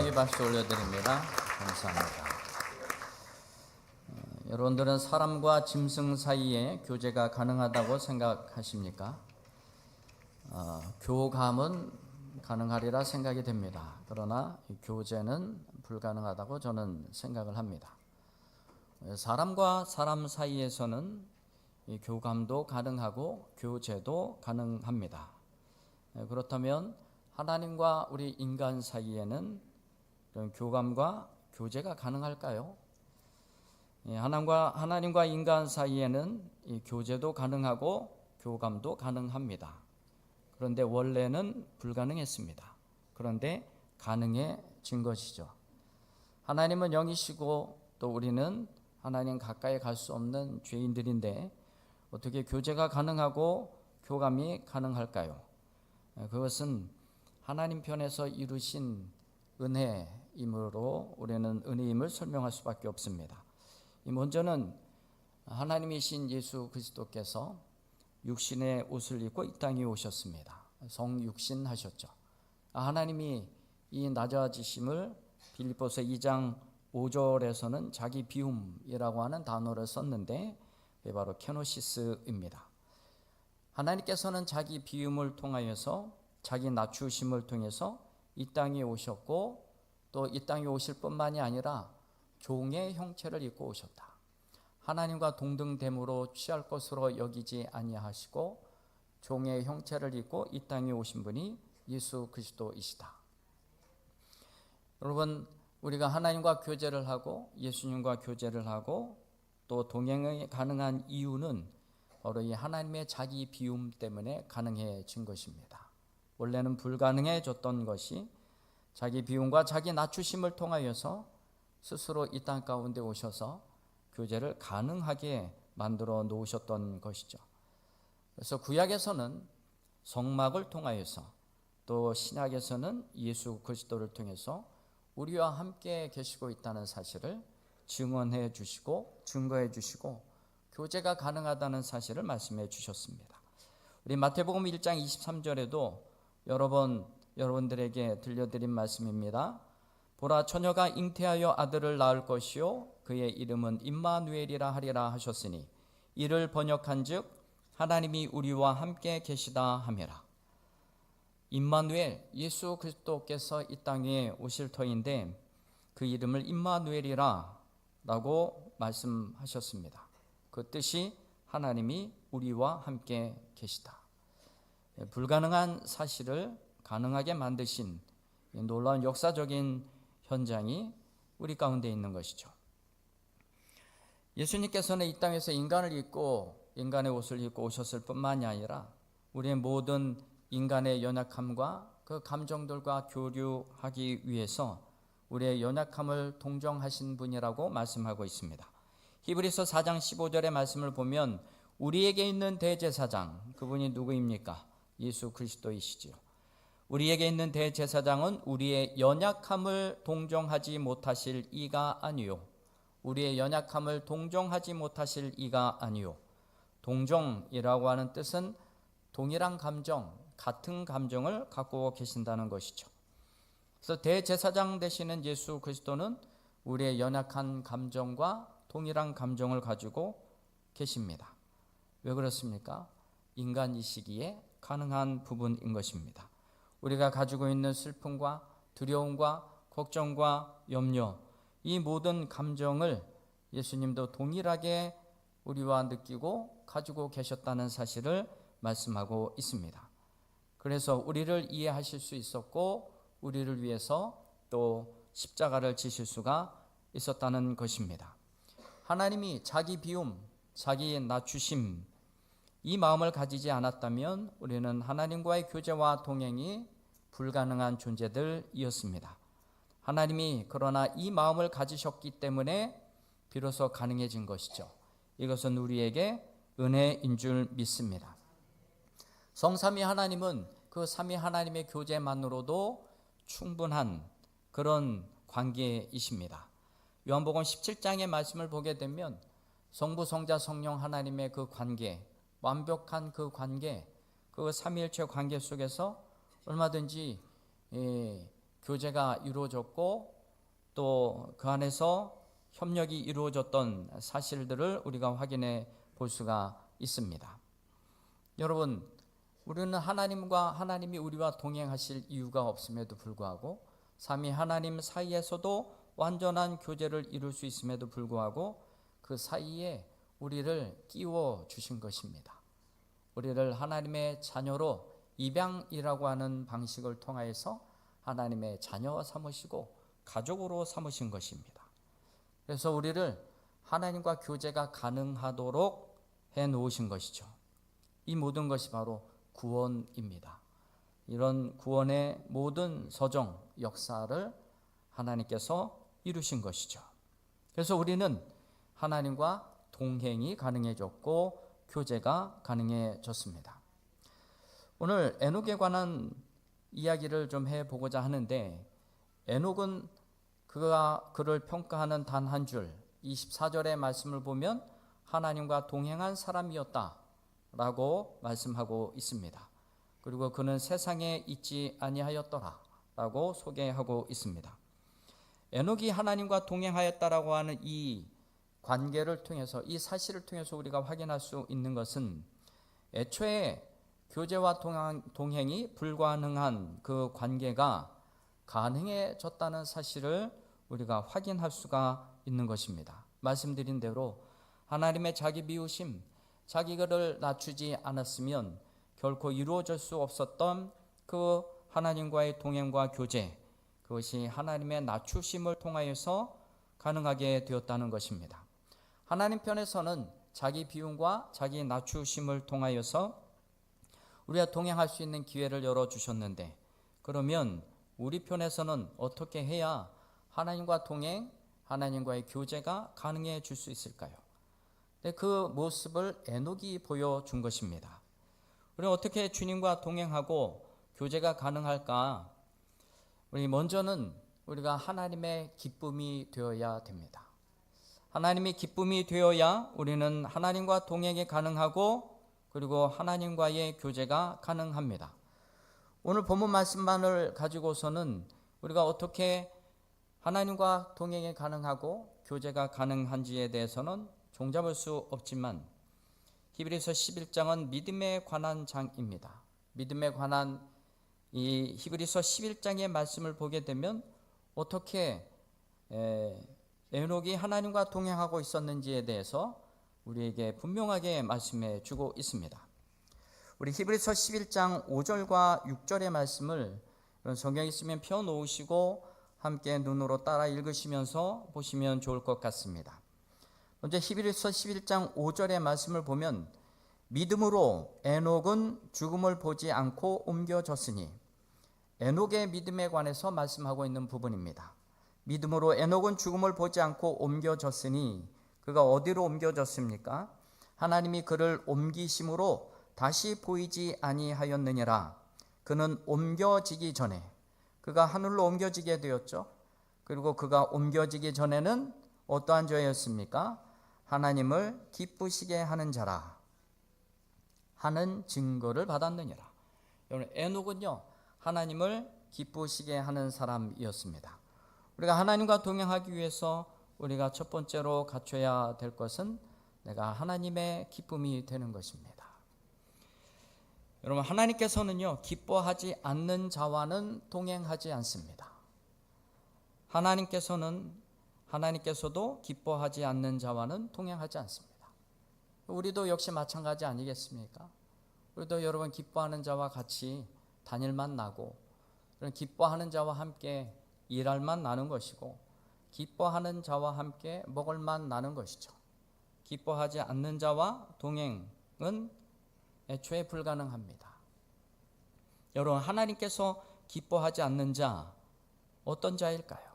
감사하게 박수 올려드립니다. 감사합니다. 어, 여러분들은 사람과 짐승 사이에 교제가 가능하다고 생각하십니까? 어, 교감은 가능하리라 생각이 됩니다. 그러나 교제는 불가능하다고 저는 생각을 합니다. 사람과 사람 사이에서는 교감도 가능하고 교제도 가능합니다. 그렇다면 하나님과 우리 인간 사이에는 이런 교감과 교제가 가능할까요? 하나님과 하나님과 인간 사이에는 교제도 가능하고 교감도 가능합니다. 그런데 원래는 불가능했습니다. 그런데 가능해진 것이죠. 하나님은 영이시고 또 우리는 하나님 가까이 갈 수 없는 죄인들인데 어떻게 교제가 가능하고 교감이 가능할까요? 그것은 하나님 편에서 이루신 은혜 이므로 우리는 은혜임을 설명할 수밖에 없습니다. 먼저는 하나님이신 예수 그리스도께서 육신의 옷을 입고 이 땅에 오셨습니다. 성육신 하셨죠. 하나님이 이 낮아지심을 빌립보서 2장 5절에서는 자기 비움이라고 하는 단어를 썼는데 바로 케노시스입니다. 하나님께서는 자기 비움을 통하여서 자기 낮추심을 통해서 이 땅에 오셨고 또 이 땅에 오실 뿐만이 아니라 종의 형체를 입고 오셨다. 하나님과 동등됨으로 취할 것으로 여기지 아니하시고 종의 형체를 입고 이 땅에 오신 분이 예수 그리스도이시다. 여러분 우리가 하나님과 교제를 하고 예수님과 교제를 하고 또 동행이 가능한 이유는 바로 이 하나님의 자기 비움 때문에 가능해진 것입니다. 원래는 불가능해졌던 것이 자기 비움과 자기 낮추심을 통하여서 스스로 이 땅 가운데 오셔서 교제를 가능하게 만들어 놓으셨던 것이죠. 그래서 구약에서는 성막을 통하여서 또 신약에서는 예수 그리스도를 통해서 우리와 함께 계시고 있다는 사실을 증언해 주시고 증거해 주시고 교제가 가능하다는 사실을 말씀해 주셨습니다. 우리 마태복음 1장 23절에도 여러 번 여러분들에게 들려드린 말씀입니다. 보라 처녀가 잉태하여 아들을 낳을 것이요 그의 이름은 임마누엘이라 하리라 하셨으니 이를 번역한즉 하나님이 우리와 함께 계시다 함이라. 임마누엘 예수 그리스도께서 이 땅에 오실 터인데 그 이름을 임마누엘이라라고 말씀하셨습니다. 그 뜻이 하나님이 우리와 함께 계시다. 불가능한 사실을 가능하게 만드신 놀라운 역사적인 현장이 우리 가운데 있는 것이죠. 예수님께서는 이 땅에서 인간을 입고 인간의 옷을 입고 오셨을 뿐만이 아니라 우리의 모든 인간의 연약함과 그 감정들과 교류하기 위해서 우리의 연약함을 동정하신 분이라고 말씀하고 있습니다. 히브리서 4장 15절의 말씀을 보면 우리에게 있는 대제사장 그분이 누구입니까? 예수 그리스도이시지요. 우리에게 있는 대제사장은 우리의 연약함을 동정하지 못하실 이가 아니요. 우리의 연약함을 동정하지 못하실 이가 아니요. 동정이라고 하는 뜻은 동일한 감정, 같은 감정을 갖고 계신다는 것이죠. 그래서 대제사장 되시는 예수 그리스도는 우리의 연약한 감정과 동일한 감정을 가지고 계십니다. 왜 그렇습니까? 인간이시기에 가능한 부분인 것입니다. 우리가 가지고 있는 슬픔과 두려움과 걱정과 염려, 이 모든 감정을 예수님도 동일하게 우리와 느끼고 가지고 계셨다는 사실을 말씀하고 있습니다. 그래서 우리를 이해하실 수 있었고, 우리를 위해서 또 십자가를 지실 수가 있었다는 것입니다. 하나님이 자기 비움, 자기 낮추심, 이 마음을 가지지 않았다면 우리는 하나님과의 교제와 동행이 불가능한 존재들이었습니다. 하나님이 그러나 이 마음을 가지셨기 때문에 비로소 가능해진 것이죠. 이것은 우리에게 은혜인 줄 믿습니다. 성삼위 하나님은 그 삼위 하나님의 교제만으로도 충분한 그런 관계이십니다. 요한복음 17장의 말씀을 보게 되면 성부, 성자, 성령 하나님의 그 관계, 완벽한 그 관계, 그 삼위일체 관계 속에서 얼마든지 예, 교제가 이루어졌고 또 그 안에서 협력이 이루어졌던 사실들을 우리가 확인해 볼 수가 있습니다. 여러분, 우리는 하나님과 하나님이 우리와 동행하실 이유가 없음에도 불구하고 삼위 하나님 사이에서도 완전한 교제를 이룰 수 있음에도 불구하고 그 사이에 우리를 끼워 주신 것입니다. 우리를 하나님의 자녀로 입양이라고 하는 방식을 통하여서 하나님의 자녀 삼으시고 가족으로 삼으신 것입니다. 그래서 우리를 하나님과 교제가 가능하도록 해 놓으신 것이죠. 이 모든 것이 바로 구원입니다. 이런 구원의 모든 서정, 역사를 하나님께서 이루신 것이죠. 그래서 우리는 하나님과 동행이 가능해졌고 교제가 가능해졌습니다. 오늘 에녹에 관한 이야기를 좀 해보고자 하는데 에녹은 그가 그를 평가하는 단 한 줄 24절의 말씀을 보면 하나님과 동행한 사람이었다라고 말씀하고 있습니다. 그리고 그는 세상에 있지 아니하였더라라고 소개하고 있습니다. 에녹이 하나님과 동행하였다라고 하는 이 관계를 통해서 이 사실을 통해서 우리가 확인할 수 있는 것은 애초에 교제와 동행, 이 불가능한 그 관계가 가능해졌다는 사실을 우리가 확인할 수가 있는 것입니다. 말씀드린 대로 하나님의 자기 미우심, 자기를 낮추지 않았으면 결코 이루어질 수 없었던 그 하나님과의 동행과 교제, 그것이 하나님의 낮추심을 통하여서 가능하게 되었다는 것입니다. 하나님 편에서는 자기 비움과 자기 낮추심을 통하여서 우리가 동행할 수 있는 기회를 열어 주셨는데 그러면 우리 편에서는 어떻게 해야 하나님과 동행, 하나님과의 교제가 가능해 줄수 있을까요? 그 모습을 에녹이 보여준 것입니다. 우리 어떻게 주님과 동행하고 교제가 가능할까? 우리 먼저는 우리가 하나님의 기쁨이 되어야 됩니다. 하나님이 기쁨이 되어야 우리는 하나님과 동행이 가능하고 그리고 하나님과의 교제가 가능합니다. 오늘 본문 말씀만을 가지고서는 우리가 어떻게 하나님과 동행이 가능하고 교제가 가능한지에 대해서는 종잡을 수 없지만 히브리서 11장은 믿음에 관한 장입니다. 믿음에 관한 이 히브리서 11장의 말씀을 보게 되면 어떻게 에녹이 하나님과 동행하고 있었는지에 대해서 우리에게 분명하게 말씀해 주고 있습니다. 우리 히브리서 11장 5절과 6절의 말씀을 성경 있으면 펴 놓으시고 함께 눈으로 따라 읽으시면서 보시면 좋을 것 같습니다. 먼저 히브리서 11장 5절의 말씀을 보면 믿음으로 에녹은 죽음을 보지 않고 옮겨졌으니 에녹의 믿음에 관해서 말씀하고 있는 부분입니다. 믿음으로 에녹은 죽음을 보지 않고 옮겨졌으니 그가 어디로 옮겨졌습니까? 하나님이 그를 옮기심으로 다시 보이지 아니하였느니라. 그는 옮겨지기 전에 그가 하늘로 옮겨지게 되었죠. 그리고 그가 옮겨지기 전에는 어떠한 자였습니까? 하나님을 기쁘시게 하는 자라 하는 증거를 받았느니라. 여러분 에녹은요 하나님을 기쁘시게 하는 사람이었습니다. 우리가 하나님과 동행하기 위해서 우리가 첫 번째로 갖춰야 될 것은 내가 하나님의 기쁨이 되는 것입니다. 여러분 하나님께서는요 기뻐하지 않는 자와는 동행하지 않습니다. 하나님께서는 하나님께서도 기뻐하지 않는 자와는 동행하지 않습니다. 우리도 역시 마찬가지 아니겠습니까? 우리도 여러분 기뻐하는 자와 같이 다닐만 나고 기뻐하는 자와 함께 일할 만 나는 것이고 기뻐하는 자와 함께 먹을 만 나는 것이죠. 기뻐하지 않는 자와 동행은 애초에 불가능합니다. 여러분 하나님께서 기뻐하지 않는 자 어떤 자일까요?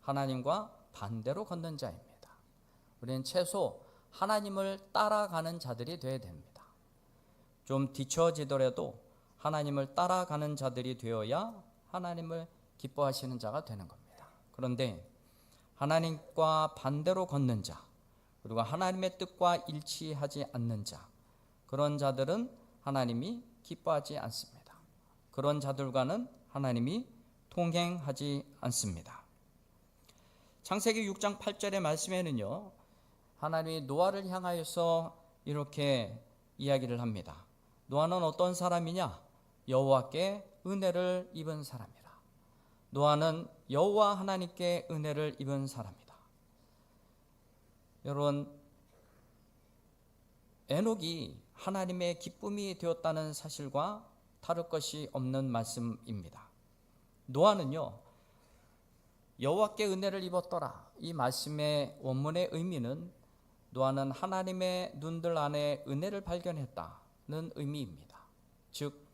하나님과 반대로 걷는 자입니다. 우리는 최소 하나님을 따라가는 자들이 되어야 됩니다. 좀 뒤처지더라도 하나님을 따라가는 자들이 되어야 하나님을 기뻐하시는 자가 되는 겁니다. 그런데 하나님과 반대로 걷는 자, 그리고 하나님의 뜻과 일치하지 않는 자, 그런 자들은 하나님이 기뻐하지 않습니다. 그런 자들과는 하나님이 동행하지 않습니다. 창세기 6장 8절의 말씀에는요. 하나님이 노아를 향하여서 이렇게 이야기를 합니다. 노아는 어떤 사람이냐? 여호와께 은혜를 입은 사람이라. 노아는 여호와 하나님께 은혜를 입은 사람이다. 여러분 에녹이 하나님의 기쁨이 되었다는 사실과 다를 것이 없는 말씀입니다. 노아는요. 여호와께 은혜를 입었더라. 이 말씀의 원문의 의미는 노아는 하나님의 눈들 안에 은혜를 발견했다는 의미입니다. 즉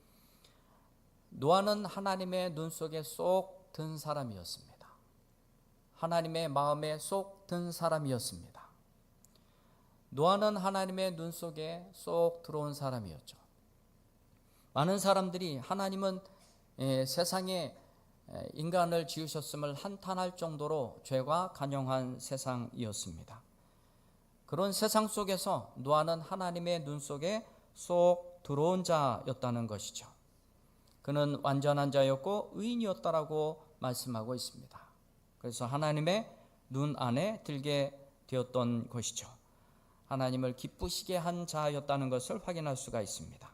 노아는 하나님의 눈 속에 쏙 든 사람이었습니다. 하나님의 마음에 쏙 든 사람이었습니다. 노아는 하나님의 눈 속에 쏙 들어온 사람이었죠. 많은 사람들이 하나님은 예, 세상에 예, 인간을 지으셨음을 한탄할 정도로 죄가 간영한 세상이었습니다. 그런 세상 속에서 노아는 하나님의 눈 속에 쏙 들어온 자였다는 것이죠. 그는 완전한 자였고 의인이었다라고 말씀하고 있습니다. 그래서 하나님의 눈 안에 들게 되었던 것이죠. 하나님을 기쁘시게 한 자였다는 것을 확인할 수가 있습니다.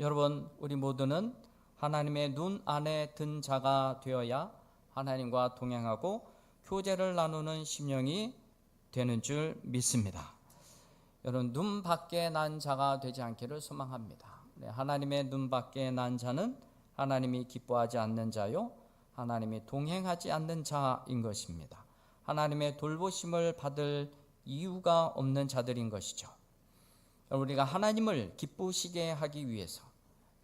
여러분, 우리 모두는 하나님의 눈 안에 든 자가 되어야 하나님과 동행하고 교제를 나누는 심령이 되는 줄 믿습니다. 여러분, 눈 밖에 난 자가 되지 않기를 소망합니다. 네, 하나님의 눈 밖에 난 자는 하나님이 기뻐하지 않는 자요, 하나님이 동행하지 않는 자인 것입니다. 하나님의 돌보심을 받을 이유가 없는 자들인 것이죠. 우리가 하나님을 기쁘시게 하기 위해서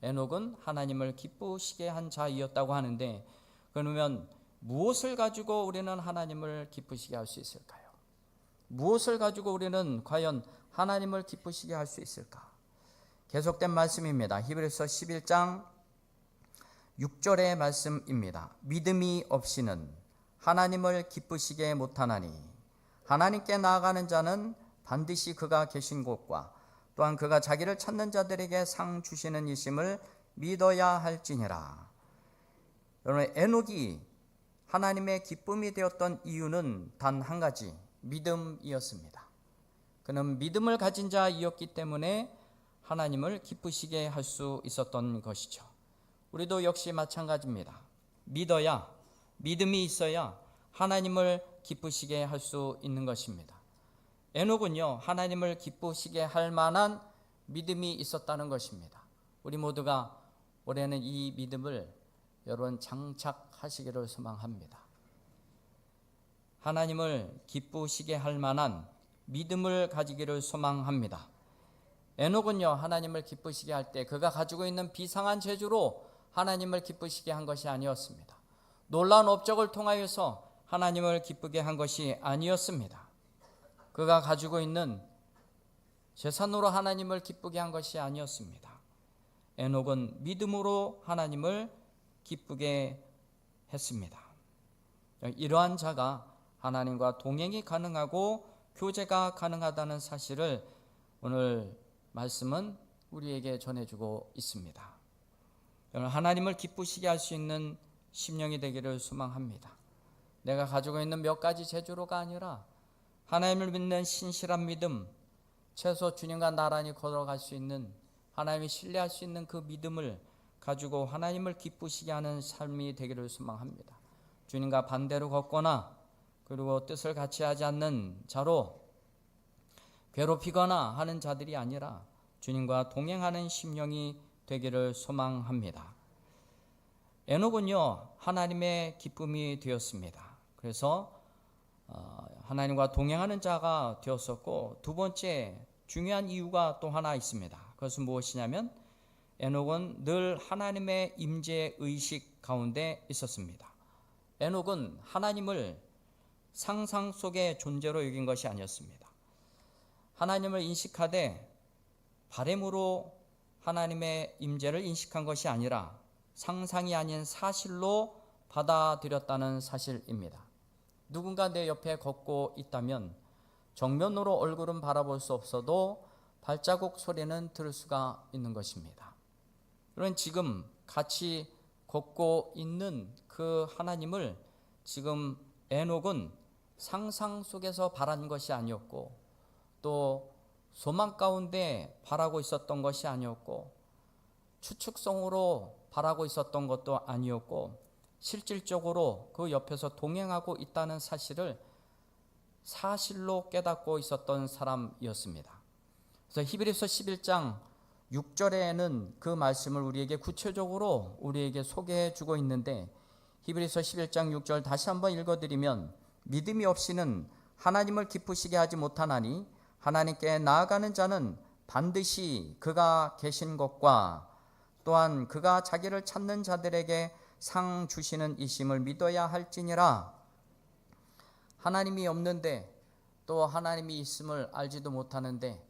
에녹은 하나님을 기쁘시게 한 자이었다고 하는데 그러면 무엇을 가지고 우리는 하나님을 기쁘시게 할 수 있을까요? 무엇을 가지고 우리는 과연 하나님을 기쁘시게 할 수 있을까? 계속된 말씀입니다. 히브리서 11장 6절의 말씀입니다. 믿음이 없이는 하나님을 기쁘시게 못하나니 하나님께 나아가는 자는 반드시 그가 계신 곳과 또한 그가 자기를 찾는 자들에게 상 주시는 이심을 믿어야 할지니라. 여러분 에녹이 하나님의 기쁨이 되었던 이유는 단 한 가지 믿음이었습니다. 그는 믿음을 가진 자이었기 때문에 하나님을 기쁘시게 할 수 있었던 것이죠. 우리도 역시 마찬가지입니다. 믿어야 믿음이 있어야 하나님을 기쁘시게 할 수 있는 것입니다. 에녹은요 하나님을 기쁘시게 할 만한 믿음이 있었다는 것입니다. 우리 모두가 올해는 이 믿음을 여러분 장착하시기를 소망합니다. 하나님을 기쁘시게 할 만한 믿음을 가지기를 소망합니다. 에녹은요 하나님을 기쁘시게 할 때 그가 가지고 있는 비상한 재주로 하나님을 기쁘시게 한 것이 아니었습니다. 놀라운 업적을 통하여서 하나님을 기쁘게 한 것이 아니었습니다. 그가 가지고 있는 재산으로 하나님을 기쁘게 한 것이 아니었습니다. 에녹은 믿음으로 하나님을 기쁘게 했습니다. 이러한 자가 하나님과 동행이 가능하고 교제가 가능하다는 사실을 오늘 말씀은 우리에게 전해주고 있습니다. 하나님을 기쁘시게 할 수 있는 심령이 되기를 소망합니다. 내가 가지고 있는 몇 가지 재주로가 아니라 하나님을 믿는 신실한 믿음, 최소 주님과 나란히 걸어갈 수 있는 하나님이 신뢰할 수 있는 그 믿음을 가지고 하나님을 기쁘시게 하는 삶이 되기를 소망합니다. 주님과 반대로 걷거나 그리고 뜻을 같이 하지 않는 자로 괴롭히거나 하는 자들이 아니라 주님과 동행하는 심령이 되기를 소망합니다. 에녹은요 하나님의 기쁨이 되었습니다. 그래서 어, 하나님과 동행하는 자가 되었었고 두 번째 중요한 이유가 또 하나 있습니다. 그것은 무엇이냐면 에녹은 늘 하나님의 임재 의식 가운데 있었습니다. 에녹은 하나님을 상상 속의 존재로 여긴 것이 아니었습니다. 하나님을 인식하되 바램으로 하나님의 임재를 인식한 것이 아니라 상상이 아닌 사실로 받아들였다는 사실입니다. 누군가 내 옆에 걷고 있다면 정면으로 얼굴은 바라볼 수 없어도 발자국 소리는 들을 수가 있는 것입니다. 그런 지금 같이 걷고 있는 그 하나님을 지금 에녹은 상상 속에서 바란 것이 아니었고 또 소망 가운데 바라고 있었던 것이 아니었고 추측성으로 바라고 있었던 것도 아니었고 실질적으로 그 옆에서 동행하고 있다는 사실을 사실로 깨닫고 있었던 사람이었습니다. 그래서 히브리서 11장 6절에는 그 말씀을 우리에게 구체적으로 우리에게 소개해 주고 있는데 히브리서 11장 6절 다시 한번 읽어 드리면 믿음이 없이는 하나님을 기쁘시게 하지 못하나니 하나님께 나아가는 자는 반드시 그가 계신 것과 또한 그가 자기를 찾는 자들에게 상 주시는 이심을 믿어야 할지니라 하나님이 없는데 또 하나님이 있음을 알지도 못하는데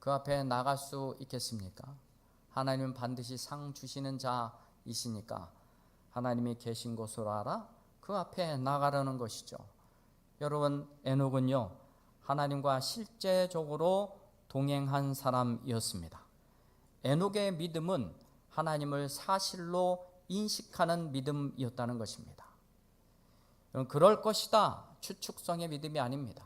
그 앞에 나갈 수 있겠습니까? 하나님은 반드시 상 주시는 자이시니까 하나님이 계신 곳으로 알아 그 앞에 나가라는 것이죠. 여러분 에녹은요 하나님과 실제적으로 동행한 사람이었습니다. 에녹의 믿음은 하나님을 사실로 인식하는 믿음이었다는 것입니다. 그럴 것이다 추측성의 믿음이 아닙니다.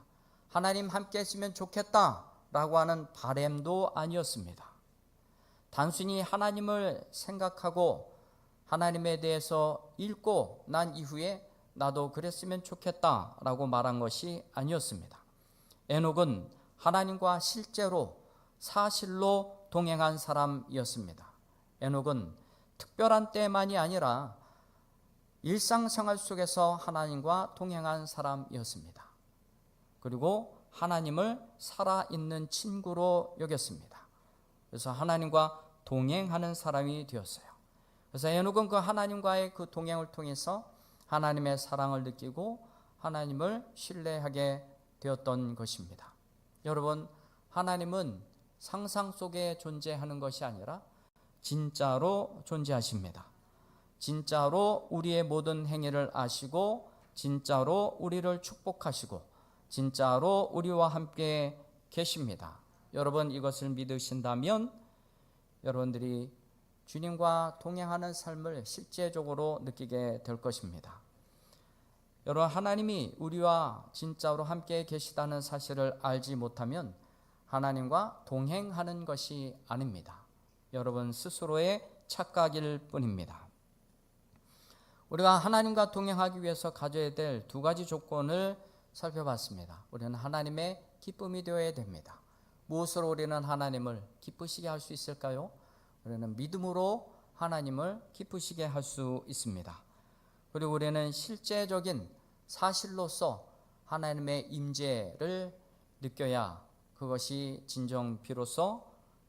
하나님 함께 했으면 좋겠다 라고 하는 바램도 아니었습니다. 단순히 하나님을 생각하고 하나님에 대해서 읽고 난 이후에 나도 그랬으면 좋겠다 라고 말한 것이 아니었습니다. 에녹은 하나님과 실제로 사실로 동행한 사람이었습니다. 에녹은 특별한 때만이 아니라 일상생활 속에서 하나님과 동행한 사람이었습니다. 그리고 하나님을 살아있는 친구로 여겼습니다. 그래서 하나님과 동행하는 사람이 되었어요. 그래서 에녹은 그 하나님과의 그 동행을 통해서 하나님의 사랑을 느끼고 하나님을 신뢰하게 되었던 것입니다. 여러분, 하나님은 상상 속에 존재하는 것이 아니라 진짜로 존재하십니다. 진짜로 우리의 모든 행위를 아시고 진짜로 우리를 축복하시고 진짜로 우리와 함께 계십니다. 여러분 이것을 믿으신다면 여러분들이 주님과 동행하는 삶을 실제적으로 느끼게 될 것입니다. 여러분 하나님이 우리와 진짜로 함께 계시다는 사실을 알지 못하면 하나님과 동행하는 것이 아닙니다. 여러분 스스로의 착각일 뿐입니다. 우리가 하나님과 동행하기 위해서 가져야 될 두 가지 조건을 살펴봤습니다. 우리는 하나님의 기쁨이 되어야 됩니다. 무엇으로 우리는 하나님을 기쁘시게 할 수 있을까요? 우리는 믿음으로 하나님을 기쁘시게 할 수 있습니다. 그리고 우리는 실제적인 사실로서 하나님의 임재를 느껴야 그것이 진정 비로소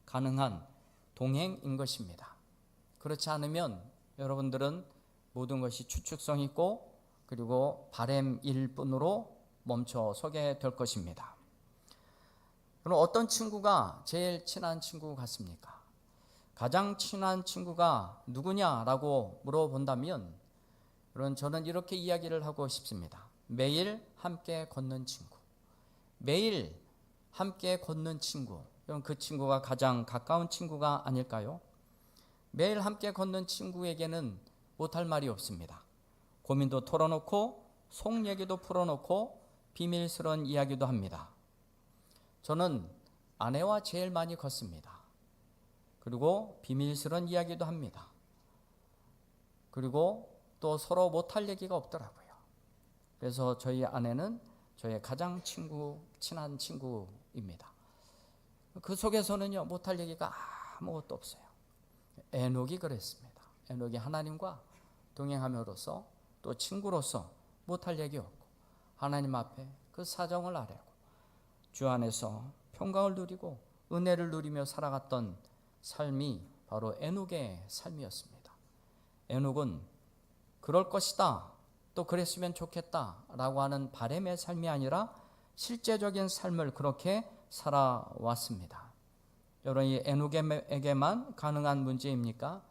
가능한 동행인 것입니다. 그렇지 않으면 여러분들은 모든 것이 추측성 있고 그리고 바램일 뿐으로 멈춰 서게 될 것입니다. 그럼 어떤 친구가 제일 친한 친구 같습니까? 가장 친한 친구가 누구냐라고 물어본다면 그런 저는 이렇게 이야기를 하고 싶습니다. 매일 함께 걷는 친구. 매일 함께 걷는 친구. 그럼 그 친구가 가장 가까운 친구가 아닐까요? 매일 함께 걷는 친구에게는 못할 말이 없습니다. 고민도 털어놓고 속 얘기도 풀어놓고 비밀스러운 이야기도 합니다. 저는 아내와 제일 많이 걷습니다. 그리고 비밀스러운 이야기도 합니다. 그리고 또 서로 못할 얘기가 없더라고요. 그래서 저희 아내는 저의 가장 친구, 친한 친구입니다. 그 속에서는요, 못할 얘기가 아무것도 없어요. 에녹이 그랬습니다. 에녹이 하나님과 동행함으로써 또 친구로서 못할 얘기 없고 하나님 앞에 그 사정을 아뢰고 주 안에서 평강을 누리고 은혜를 누리며 살아갔던 삶이 바로 에녹의 삶이었습니다. 에녹은 그럴 것이다. 또 그랬으면 좋겠다 라고 하는 바램의 삶이 아니라 실제적인 삶을 그렇게 살아왔습니다. 여러분 이 에녹에게만 가능한 문제입니까?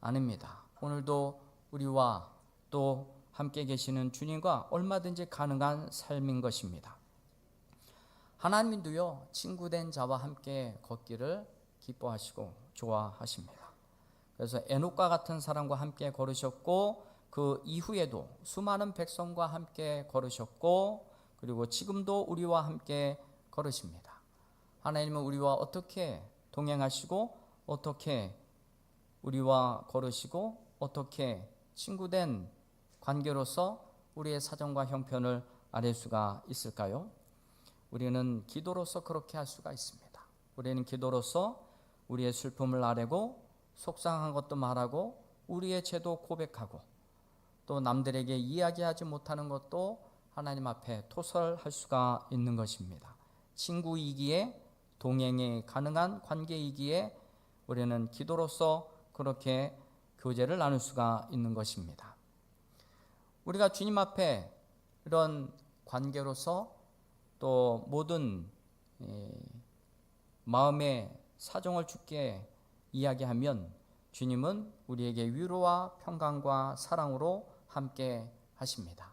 아닙니다. 오늘도 우리와 또 함께 계시는 주님과 얼마든지 가능한 삶인 것입니다. 하나님도요 친구된 자와 함께 걷기를 기뻐하시고 좋아하십니다. 그래서 에녹과 같은 사람과 함께 걸으셨고 그 이후에도 수많은 백성과 함께 걸으셨고 그리고 지금도 우리와 함께 걸으십니다. 하나님은 우리와 어떻게 동행하시고 어떻게 우리와 걸으시고 어떻게 친구된 관계로서 우리의 사정과 형편을 아뢰 수가 있을까요? 우리는 기도로서 그렇게 할 수가 있습니다. 우리는 기도로서 우리의 슬픔을 아뢰고 속상한 것도 말하고 우리의 죄도 고백하고 또 남들에게 이야기하지 못하는 것도 하나님 앞에 토설할 수가 있는 것입니다. 친구이기에 동행이 가능한 관계이기에 우리는 기도로서 그렇게 교제를 나눌 수가 있는 것입니다. 우리가 주님 앞에 이런 관계로서 또 모든 마음의 사정을 주께 이야기하면 주님은 우리에게 위로와 평강과 사랑으로 함께 하십니다.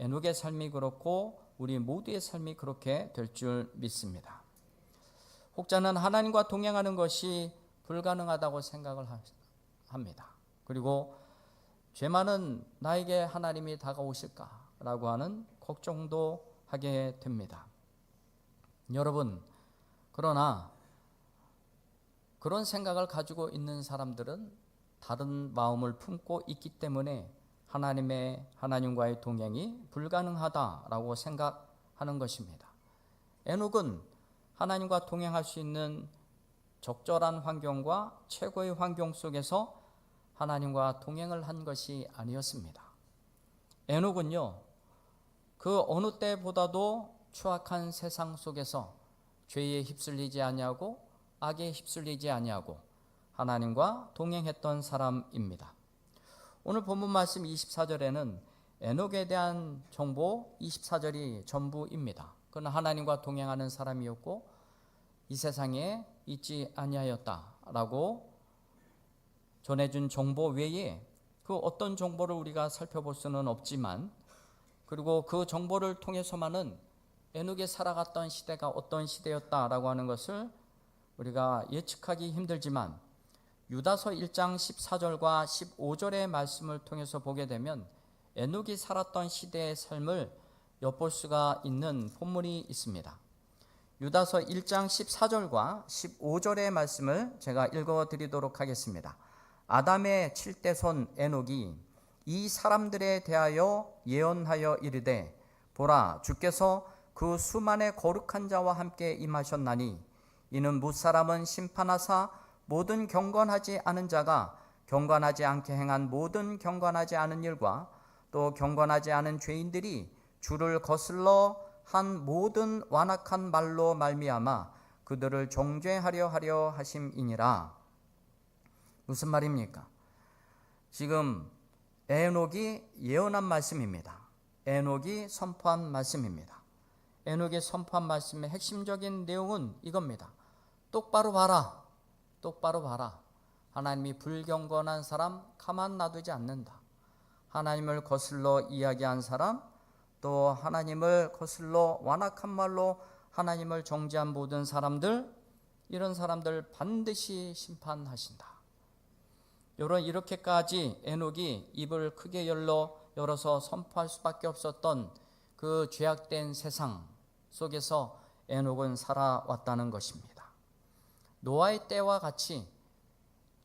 에녹의 삶이 그렇고 우리 모두의 삶이 그렇게 될 줄 믿습니다. 혹자는 하나님과 동행하는 것이 불가능하다고 생각을 합니다. 그리고 죄 많은 나에게 하나님이 다가오실까라고 하는 걱정도 하게 됩니다. 여러분, 그러나 그런 생각을 가지고 있는 사람들은 다른 마음을 품고 있기 때문에 하나님의 하나님과의 동행이 불가능하다라고 생각하는 것입니다. 에녹은 하나님과 동행할 수 있는 적절한 환경과 최고의 환경 속에서 하나님과 동행을 한 것이 아니었습니다. 에녹은요, 그 어느 때보다도 추악한 세상 속에서 죄에 휩쓸리지 아니하고 악에 휩쓸리지 아니하고 하나님과 동행했던 사람입니다. 오늘 본문 말씀 24절에는 에녹에 대한 정보 24절이 전부입니다. 그는 하나님과 동행하는 사람이었고 이 세상에 있지 아니하였다라고 전해준 정보 외에 그 어떤 정보를 우리가 살펴볼 수는 없지만 그리고 그 정보를 통해서만은 에녹이 살아갔던 시대가 어떤 시대였다라고 하는 것을 우리가 예측하기 힘들지만 유다서 1장 14절과 15절의 말씀을 통해서 보게 되면 에녹이 살았던 시대의 삶을 엿볼 수가 있는 본문이 있습니다. 유다서 1장 14절과 15절의 말씀을 제가 읽어 드리도록 하겠습니다. 아담의 7대 손 에녹이 이 사람들에 대하여 예언하여 이르되 보라 주께서 그 수만의 거룩한 자와 함께 임하셨나니 이는 무사람은 심판하사 모든 경건하지 않은 자가 경건하지 않게 행한 모든 경건하지 않은 일과 또 경건하지 않은 죄인들이 주를 거슬러 한 모든 완악한 말로 말미암아 그들을 정죄하려 하려 하심이니라. 무슨 말입니까? 지금 에녹이 예언한 말씀입니다. 에녹이 선포한 말씀입니다. 에녹의 선포한 말씀의 핵심적인 내용은 이겁니다. 똑바로 봐라. 똑바로 봐라. 하나님이 불경건한 사람 가만 놔두지 않는다. 하나님을 거슬러 이야기한 사람 또 하나님을 거슬러 완악한 말로 하나님을 정죄한 모든 사람들 이런 사람들 반드시 심판하신다. 이런 이렇게까지 에녹이 입을 크게 열러 열어서 선포할 수밖에 없었던 그 죄악된 세상 속에서 에녹은 살아왔다는 것입니다. 노아의 때와 같이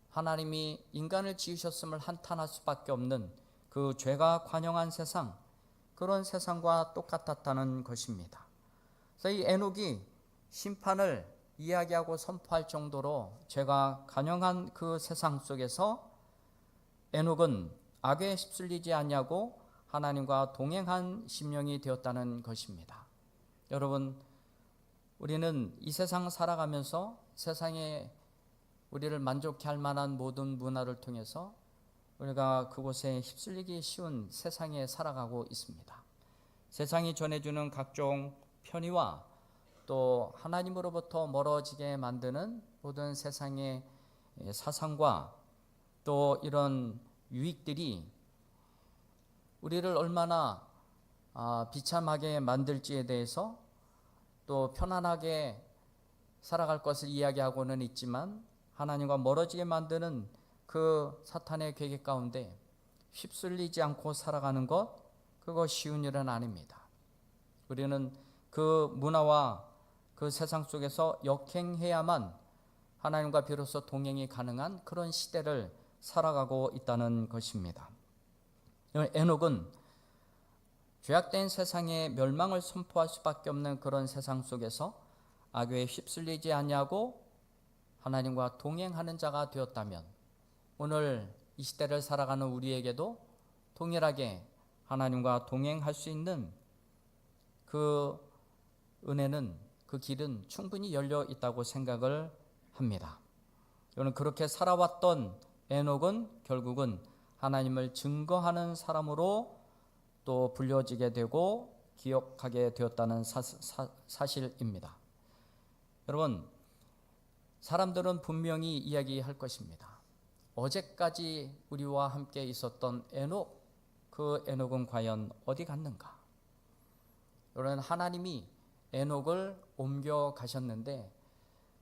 하나님이 인간을 지으셨음을 한탄할 수밖에 없는 그 죄가 관영한 세상, 그런 세상과 똑같았다는 것입니다. 그래서 이 에녹이 심판을 이야기하고 선포할 정도로 죄가 관영한 그 세상 속에서 에녹은 악에 휩쓸리지 않냐고 하나님과 동행한 심령이 되었다는 것입니다. 여러분, 우리는 이 세상 살아가면서 세상에 우리를 만족해 할 만한 모든 문화를 통해서 우리가 그곳에 휩쓸리기 쉬운 세상에 살아가고 있습니다. 세상이 전해주는 각종 편의와 또 하나님으로부터 멀어지게 만드는 모든 세상의 사상과 또 이런 유익들이 우리를 얼마나 아, 비참하게 만들지에 대해서 또 편안하게 살아갈 것을 이야기하고는 있지만 하나님과 멀어지게 만드는 그 사탄의 계획 가운데 휩쓸리지 않고 살아가는 것 그거 쉬운 일은 아닙니다. 우리는 그 문화와 그 세상 속에서 역행해야만 하나님과 비로소 동행이 가능한 그런 시대를 살아가고 있다는 것입니다. 에녹은 죄악된 세상의 멸망을 선포할 수밖에 없는 그런 세상 속에서 악에 휩쓸리지 아니하고 하나님과 동행하는 자가 되었다면 오늘 이 시대를 살아가는 우리에게도 동일하게 하나님과 동행할 수 있는 그 은혜는 그 길은 충분히 열려 있다고 생각을 합니다. 저는 그렇게 살아왔던 에녹은 결국은 하나님을 증거하는 사람으로 또 불려지게 되고 기억하게 되었다는 사, 사, 사실입니다. 여러분, 사람들은 분명히 이야기할 것입니다. 어제까지 우리와 함께 있었던 에녹, 그 에녹은 과연 어디 갔는가? 여러분, 하나님이 에녹을 옮겨 가셨는데,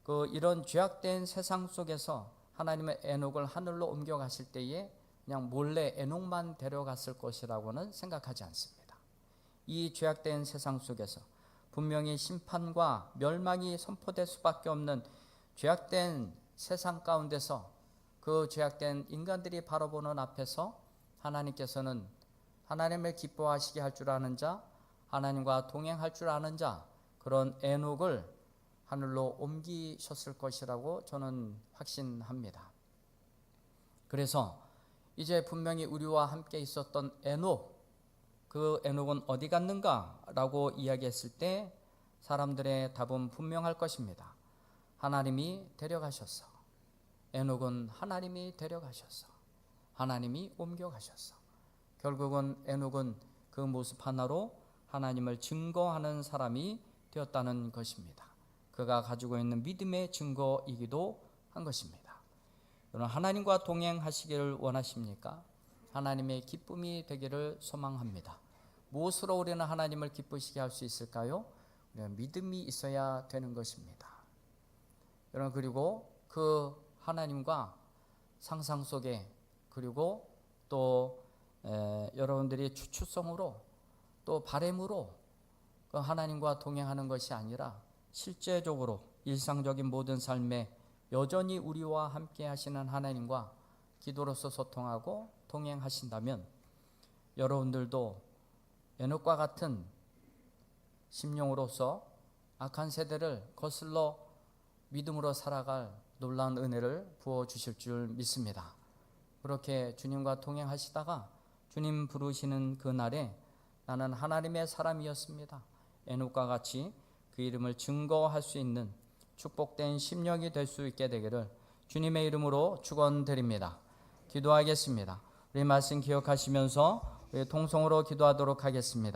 그 이런 죄악된 세상 속에서 하나님의 에녹을 하늘로 옮겨 가실 때에 그냥 몰래 에녹만 데려갔을 것이라고는 생각하지 않습니다. 이 죄악된 세상 속에서 분명히 심판과 멸망이 선포될 수밖에 없는 죄악된 세상 가운데서 그 죄악된 인간들이 바라보는 앞에서 하나님께서는 하나님을 기뻐하시게 할 줄 아는 자, 하나님과 동행할 줄 아는 자, 그런 에녹을 하늘로 옮기셨을 것이라고 저는 확신합니다. 그래서 이제 분명히 우리와 함께 있었던 에녹, 그 에녹은 어디 갔는가 라고 이야기했을 때 사람들의 답은 분명할 것입니다. 하나님이 데려가셨어. 에녹은 하나님이 데려가셨어. 하나님이 옮겨가셨어. 결국은 에녹은 그 모습 하나로 하나님을 증거하는 사람이 되었다는 것입니다. 그가 가지고 있는 믿음의 증거이기도 한 것입니다. 여러분 하나님과 동행하시기를 원하십니까? 하나님의 기쁨이 되기를 소망합니다. 무엇으로 우리는 하나님을 기쁘시게 할 수 있을까요? 우리는 믿음이 있어야 되는 것입니다. 여러분 그리고 그 하나님과 상상 속에 그리고 또 에, 여러분들이 추추성으로 또 바램으로 그 하나님과 동행하는 것이 아니라 실제적으로 일상적인 모든 삶에 여전히 우리와 함께 하시는 하나님과 기도로서 소통하고 동행하신다면 여러분들도 에녹과 같은 심령으로서 악한 세대를 거슬러 믿음으로 살아갈 놀라운 은혜를 부어 주실 줄 믿습니다. 그렇게 주님과 동행하시다가 주님 부르시는 그 날에 나는 하나님의 사람이었습니다. 에녹과 같이 그 이름을 증거할 수 있는 축복된 심령이 될 수 있게 되기를 주님의 이름으로 축원드립니다. 기도하겠습니다. 우리 말씀 기억하시면서 우리 통성으로 기도하도록 하겠습니다.